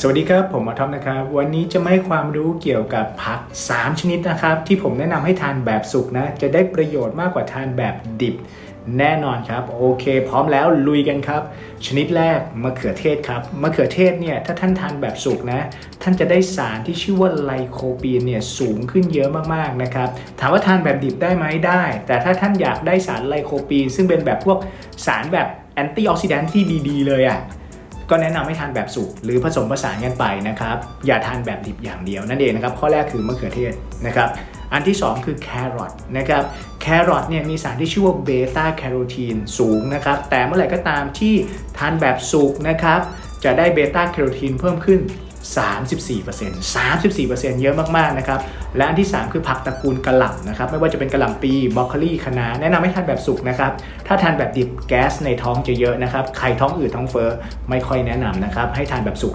สวัสดีครับ ผมหมอท็อปนะครับ วันนี้จะมาให้ความรู้เกี่ยวกับผัก 3 ชนิดนะครับ ที่ผมแนะนำให้ทานแบบสุกนะ จะได้ประโยชน์มากกว่าทานแบบดิบแน่นอนครับ โอเค พร้อมแล้วลุยกันครับ ชนิดแรกมะเขือเทศครับมะเขือเทศเนี่ยถ้าท่านทานแบบสุกนะ ท่านจะได้สารที่ชื่อว่าไลโคปีนเนี่ยสูงขึ้นเยอะมากๆนะครับถามว่าทานแบบดิบได้ไหมได้ แต่ถ้าท่านอยากได้สารไลโคปีน ซึ่งเป็นแบบพวกสารแบบแอนตี้ออกซิแดนท์ที่ดี ๆ เลยอะ ก็แนะนำให้ทานแบบสุกหรือผสมผสานกันไปนะครับ อย่าทานแบบดิบอย่างเดียวนั่นเองนะครับ ข้อแรกคือมะเขือเทศนะครับ อันที่ 2 คือแครอทนะครับแครอทเนี่ยมีสารที่ชื่อว่าเบต้าแคโรทีนสูงนะครับ แต่เมื่อไหร่ก็ตามที่ทานแบบสุกนะครับ จะได้เบต้าแคโรทีนเพิ่มขึ้น 34% 34%เยอะมากๆนะครับ และอันที่ 3 คือผักตระกูลกระหล่ำนะครับ ไม่ว่าจะเป็นกระหล่ำปีบรอกโคลีคะน้าแนะนำให้ทานแบบสุกนะครับ ถ้าทานแบบดิบแก๊สในท้องจะเยอะนะครับ ใครท้องอืดท้องเฟ้อไม่ค่อยแนะนำนะครับ ให้ทานแบบสุก